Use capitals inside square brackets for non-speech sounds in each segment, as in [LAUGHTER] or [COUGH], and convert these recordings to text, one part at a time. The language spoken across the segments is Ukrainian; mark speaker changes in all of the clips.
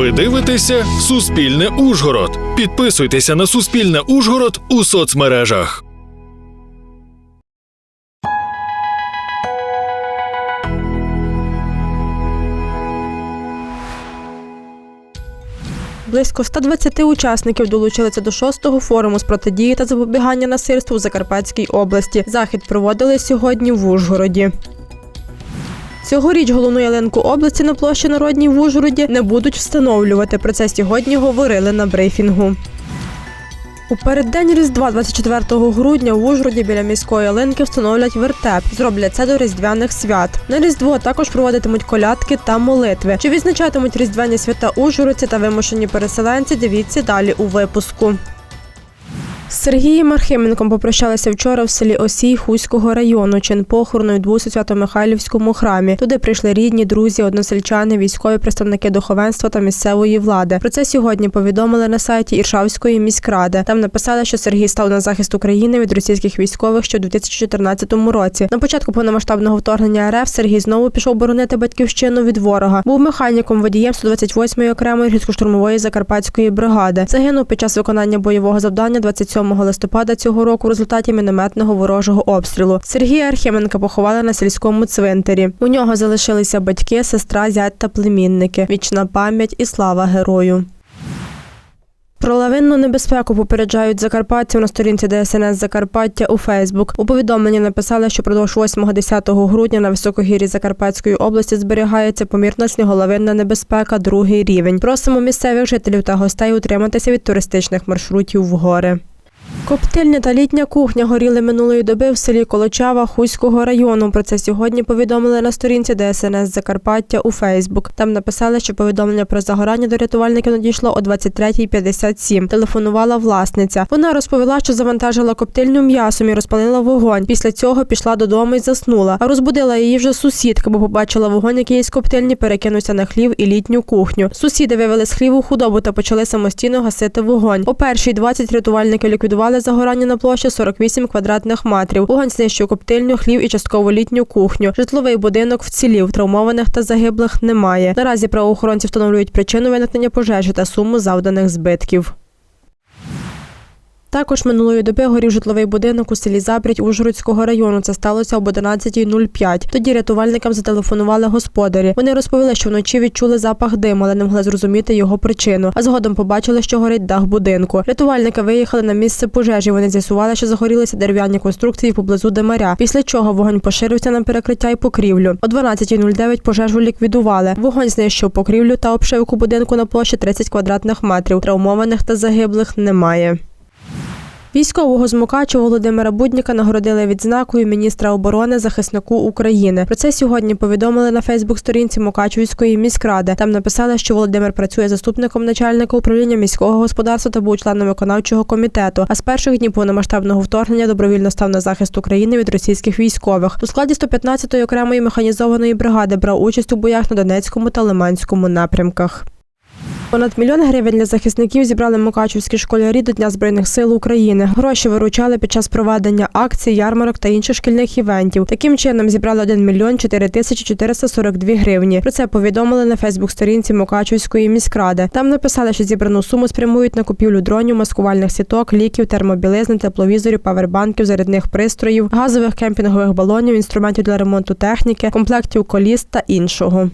Speaker 1: Ви дивитеся Суспільне Ужгород. Підписуйтеся на Суспільне Ужгород у соцмережах.
Speaker 2: Близько 120 учасників долучилися до шостого форуму з протидії та запобігання насильству у Закарпатській області. Захід проводили сьогодні в Ужгороді. Цьогоріч головну ялинку області на площі Народній в Ужгороді не будуть встановлювати. Про це сьогодні говорили на брифінгу. У переддень Різдва, 24 грудня, в Ужгороді біля міської ялинки встановлять вертеп. Зроблять це до різдвяних свят. На Різдво також проводитимуть колядки та молитви. Чи відзначатимуть різдвяні свята Ужгородці та вимушені переселенці? Дивіться далі у випуску. З Сергієм Архименком попрощалися вчора в селі Осій Хуського району. Чин похорону у Свято-Михайлівському храмі. Туди прийшли рідні, друзі, односельчани, військові представники духовенства та місцевої влади. Про це сьогодні повідомили на сайті Іршавської міськради. Там написали, що Сергій став на захист України від російських військових ще у 2014 році. На початку повномасштабного вторгнення РФ Сергій знову пішов боронити батьківщину від ворога. Був механіком водієм 128-ї окремої гірсько-штурмової закарпатської бригади. Загинув під час виконання бойового завдання 27 листопада цього року в результаті мінометного ворожого обстрілу. Сергія Архименка поховали на сільському цвинтарі. У нього залишилися батьки, сестра, зять та племінники. Вічна пам'ять і слава герою. Про лавинну небезпеку попереджають закарпатців на сторінці ДСНС Закарпаття у Фейсбук. У повідомленні написали, що продовж 8-10 грудня на високогір'ї Закарпатської області зберігається помірна сніголовинна небезпека, другий рівень. Просимо місцевих жителів та гостей утриматися від туристичних маршрутів в гори. Коптильня та літня кухня горіли минулої доби в селі Колочава Хуського району. Про це сьогодні повідомили на сторінці ДСНС Закарпаття у Фейсбук. Там написали, що повідомлення про загорання до рятувальників надійшло о 23.57. Телефонувала власниця. Вона розповіла, що завантажила коптильню м'ясом і розпалила вогонь. Після цього пішла додому і заснула. А розбудила її вже сусідка, бо побачила вогонь, який з коптильні перекинувся на хлів і літню кухню. Сусіди вивели з хліву худобу та почали самостійно гасити вогонь. О першій 20 рятувальники ліквідували загорання на площі 48 квадратних метрів. Вогонь знищив коптильню, хлів і частково літню кухню. Житловий будинок вцілів, травмованих та загиблих немає. Наразі правоохоронці встановлюють причину виникнення пожежі та суму завданих збитків. Також минулої доби горів житловий будинок у селі Забрідь Ужгородського району. Це сталося об 11.05. Тоді рятувальникам зателефонували господарі. Вони розповіли, що вночі відчули запах диму, але не могли зрозуміти його причину. А згодом побачили, що горить дах будинку. Рятувальники виїхали на місце пожежі. Вони з'ясували, що загорілися дерев'яні конструкції поблизу димаря. Після чого вогонь поширився на перекриття і покрівлю. О 12.09 пожежу ліквідували. Вогонь знищив покрівлю та обшивку будинку на площі 30 квадратних метрів. Травмованих та загиблих немає. Військового з Мукачу Володимира Будніка нагородили відзнакою міністра оборони захиснику України. Про це сьогодні повідомили на Фейсбук-сторінці Мукачівської міськради. Там написали, що Володимир працює заступником начальника управління міського господарства та був членом виконавчого комітету. А з перших днів повномасштабного вторгнення добровільно став на захист України від російських військових. У складі 115-ї окремої механізованої бригади брав участь у боях на Донецькому та Лиманському напрямках. Понад мільйон гривень для захисників зібрали мукачівські школярі до Дня Збройних сил України. Гроші виручали під час проведення акцій, ярмарок та інших шкільних івентів. Таким чином зібрали 1 мільйон 4 тисячі 442 гривні. Про це повідомили на Фейсбук-сторінці Мукачівської міськради. Там написали, що зібрану суму спрямують на купівлю дронів, маскувальних сіток, ліків, термобілизни, тепловізорів, павербанків, зарядних пристроїв, газових кемпінгових балонів, інструментів для ремонту техніки, комплектів коліс та іншого.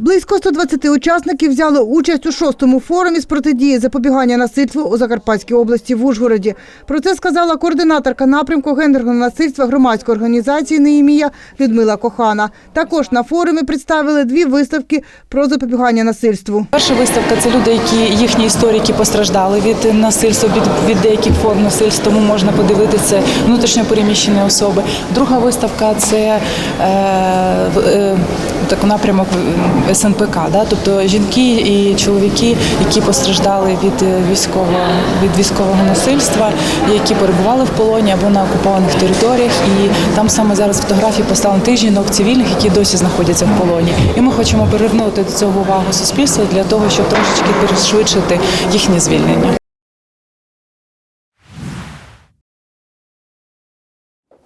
Speaker 3: Близько 120 учасників взяли участь у шостому форумі з протидії запобігання насильству у Закарпатській області в Ужгороді. Про це сказала координаторка напрямку гендерного насильства громадської організації «Неїмія» Людмила Кохана. Також на форумі представили дві виставки про запобігання насильству.
Speaker 4: Перша виставка це люди, які їхні історії які постраждали від насильства, від, від деяких форм насильства, тому можна подивитися внутрішньо переміщені особи. Друга виставка це е, е, так, напрямок е, СНПК, да? тобто жінки і чоловіки, які постраждали від е, військового від військового насильства, які перебували в полоні або на окупованих територіях. І там саме зараз фотографії поставлені тих жінок цивільних, які досі знаходяться в полоні. І ми хочемо привернути до цього увагу суспільства для того, щоб трошечки пришвидшити їхнє звільнення.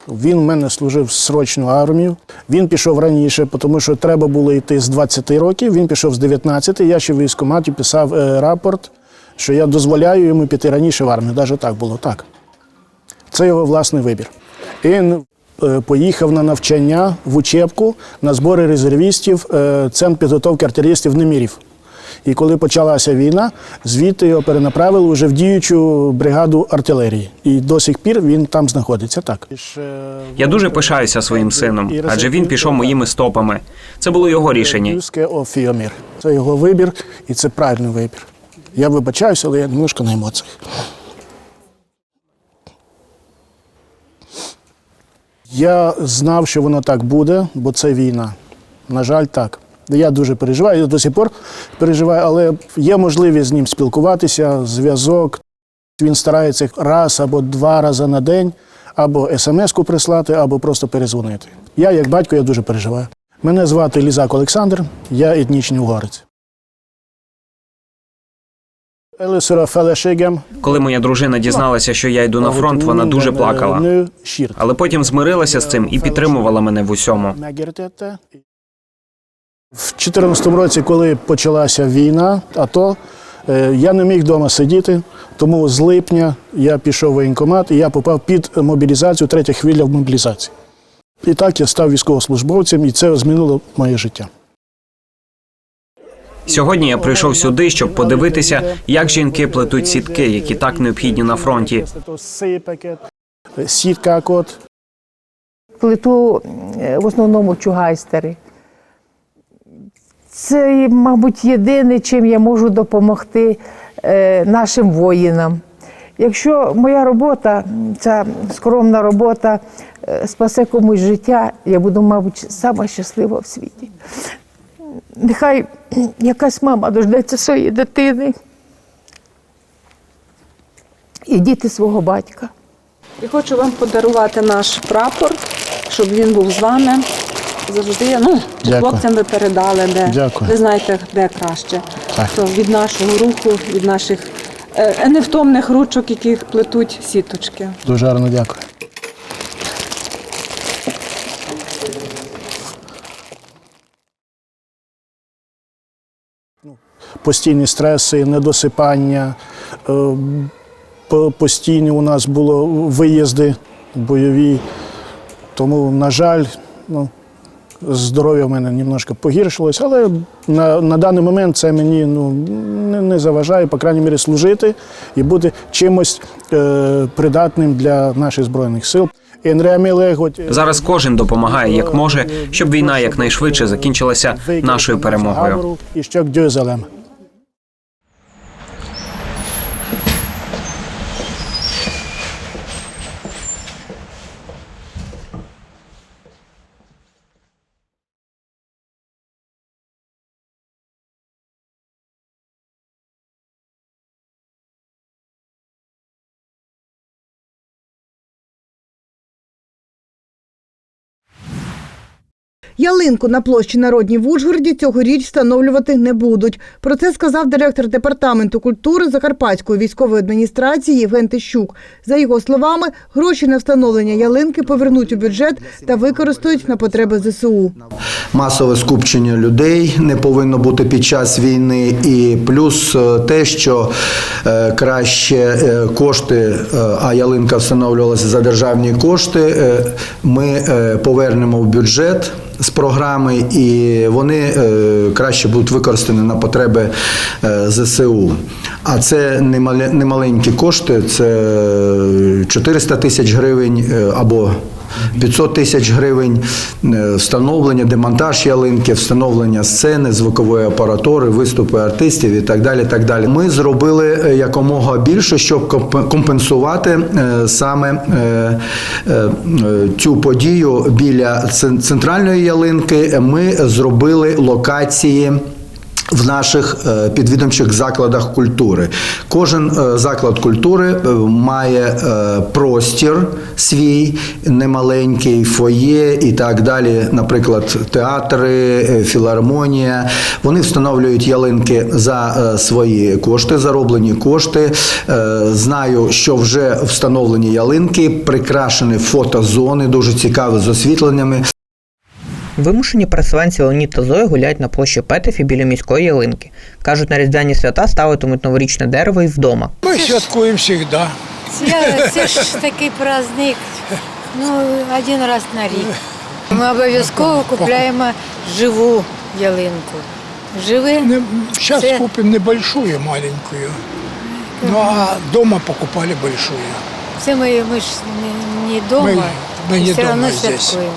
Speaker 5: Він в мене служив срочну армію. Він пішов раніше, тому що треба було йти з 20 років. Він пішов з 19. Я ще в військкоматі писав е, рапорт, що я дозволяю йому піти раніше в армію. Навіть так було так. Це його власний вибір. Він е, поїхав на навчання в учебку на збори резервістів, е, центр підготовки артилерістів Немірів. І коли почалася війна, звідти його перенаправили вже в діючу бригаду артилерії. І до сих пір він там знаходиться. Так
Speaker 6: Я дуже пишаюся своїм сином, адже він пішов моїми стопами. Це було його рішення.
Speaker 5: Це його вибір, і це правильний вибір. Я вибачаюся, але я немножко на емоціях. Я знав, що воно так буде, бо це війна. На жаль, так. Я дуже переживаю, я до сих пор переживаю, але є можливість з ним спілкуватися, зв'язок. Він старається раз або два рази на день або смс-ку прислати, або просто перезвонити. Я, як батько, я дуже переживаю. Мене звати Лізак Олександр, я етнічний угорець.
Speaker 6: Коли моя дружина дізналася, що я йду на фронт, вона дуже плакала. Але потім змирилася з цим і підтримувала мене в усьому.
Speaker 5: В 2014 році, коли почалася війна, АТО, е, я не міг вдома сидіти, тому з липня я пішов в воєнкомат і я попав під мобілізацію, третя хвиля в мобілізації. І так я став військовослужбовцем, і це змінило моє життя.
Speaker 6: Сьогодні я прийшов сюди, щоб подивитися, як жінки плетуть сітки, які так необхідні на фронті.
Speaker 5: Сітка кот,
Speaker 7: плиту е, в основному чугайстери. Це, мабуть, єдине, чим я можу допомогти е, нашим воїнам. Якщо моя робота, ця скромна робота, е, спасе комусь життя, я буду, мабуть, сама щаслива в світі. Нехай якась мама дождеться своєї дитини і діти свого батька.
Speaker 8: І хочу вам подарувати наш прапор, щоб він був з вами. Завжди, ну,
Speaker 5: Дякую.
Speaker 8: хлопцям ви передали, де
Speaker 5: Дякую.
Speaker 8: ви знаєте, де краще.
Speaker 5: Так.
Speaker 8: То від нашого руху, від наших е, невтомних ручок, які плетуть сіточки.
Speaker 5: дуже гарно дякую. Постійні стреси, недосипання, е, постійні у нас було виїзди бойові. Тому, на жаль, ну, здоров'я в мене немножко погіршилось, але на, на даний момент це мені ну, не, не заважає, по крайній мірі, служити і бути чимось е, придатним для наших Збройних сил.
Speaker 6: Зараз кожен допомагає як може, щоб війна якнайшвидше закінчилася нашою перемогою.
Speaker 3: Ялинку на площі Народній в Ужгороді цьогоріч встановлювати не будуть. Про це сказав директор департаменту культури Закарпатської військової адміністрації Євген Тищук. За його словами, гроші на встановлення ялинки повернуть у бюджет та використають на потреби ЗСУ.
Speaker 9: масове скупчення людей не повинно бути під час війни, і плюс е, те, що е, краще е, кошти, а ялинка встановлювалася за державні кошти, ми повернемо в бюджет. З програми, і вони е, краще будуть використані на потреби е, ЗСУ. А це немале- немаленькі кошти, це 400 тисяч гривень е, або 500 тисяч гривень, е, встановлення, демонтаж ялинки, встановлення сцени, звукової апаратури, виступи артистів і так далі. Так далі. Ми зробили е, якомога більше, щоб комп- компенсувати е, саме цю подію біля центральної ялинки. Ми зробили локації В наших е, підвідомчих закладах культури кожен е, заклад культури е, має простір свій немаленький фоє і так далі. Наприклад, театри, філармонія. Вони встановлюють ялинки за свої кошти, зароблені кошти. Знаю, що вже встановлені ялинки, прикрашені фотозони, дуже цікаві з освітленнями.
Speaker 10: Вимушені переселенці Леонід та Зоя гуляють на площі Петефі біля міської ялинки. Кажуть, на різдвяні свята ставитимуть новорічне дерево і вдома.
Speaker 11: Ми святкуємо завжди.
Speaker 12: Це, це ж такий праздник, ну, один раз на рік. Ми обов'язково купуємо живу ялинку. Живе
Speaker 11: Зараз
Speaker 12: Це-
Speaker 11: купимо небольшую, маленькую. Ну а дома покупали большую.
Speaker 12: це ми, ми ж не, не дома,
Speaker 11: Ми- ми не
Speaker 12: все одно святкуємо.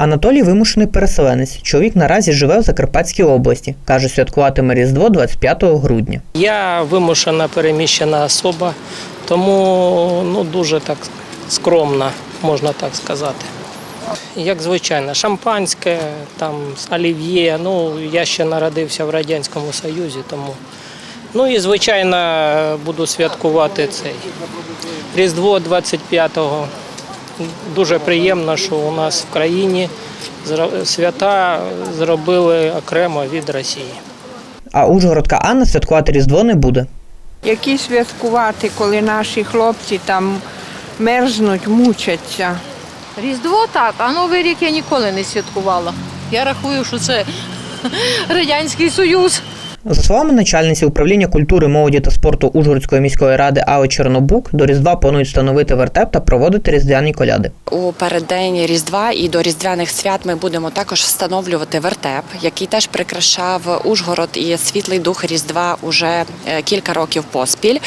Speaker 10: Анатолій вимушений переселенець. Чоловік наразі живе в Закарпатській області. Каже, святкуватиме Різдво 25 грудня.
Speaker 13: Я вимушена переміщена особа, тому ну, дуже так скромно, можна так сказати. Як звичайно, шампанське, там олів'є. Ну, я ще народився в Радянському Союзі, тому. Ну і звичайно буду святкувати цей Різдво 25-го. Дуже приємно, що у нас в країні свята зробили окремо від Росії.
Speaker 10: А Ужгородка Анна святкувати Різдво не буде.
Speaker 14: Які святкувати, коли наші хлопці там мерзнуть, мучаться.
Speaker 12: Різдво так, а Новий рік я ніколи не святкувала. Я рахую, що це [LAUGHS] Радянський Союз.
Speaker 10: За словами начальниці управління культури, молоді та спорту Ужгородської міської ради Али Чорнобук, до Різдва планують встановити вертеп та проводити різдвяні коляди.
Speaker 15: У переддень Різдва і до Різдвяних свят ми будемо також встановлювати вертеп, який теж прикрашав Ужгород і світлий дух Різдва уже е, кілька років поспіль.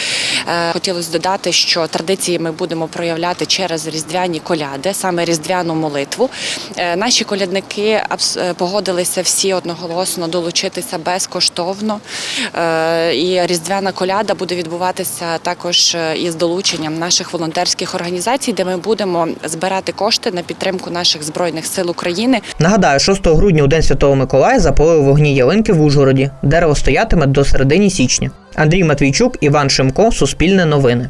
Speaker 15: Е, Хотілося додати, що традиції ми будемо проявляти через різдвяні коляди, саме різдвяну молитву. Е, Наші колядники погодилися всі одноголосно долучитися безкоштовно. Е, І різдвяна коляда буде відбуватися також е, із долученням наших волонтерських організацій, де ми будемо збирати кошти на підтримку наших збройних сил України.
Speaker 10: Нагадаю, 6 грудня у День Святого Миколая запалили вогні ялинки в Ужгороді. Дерево стоятиме до середини січня. Андрій Матвійчук, Іван Шимко, Суспільне новини.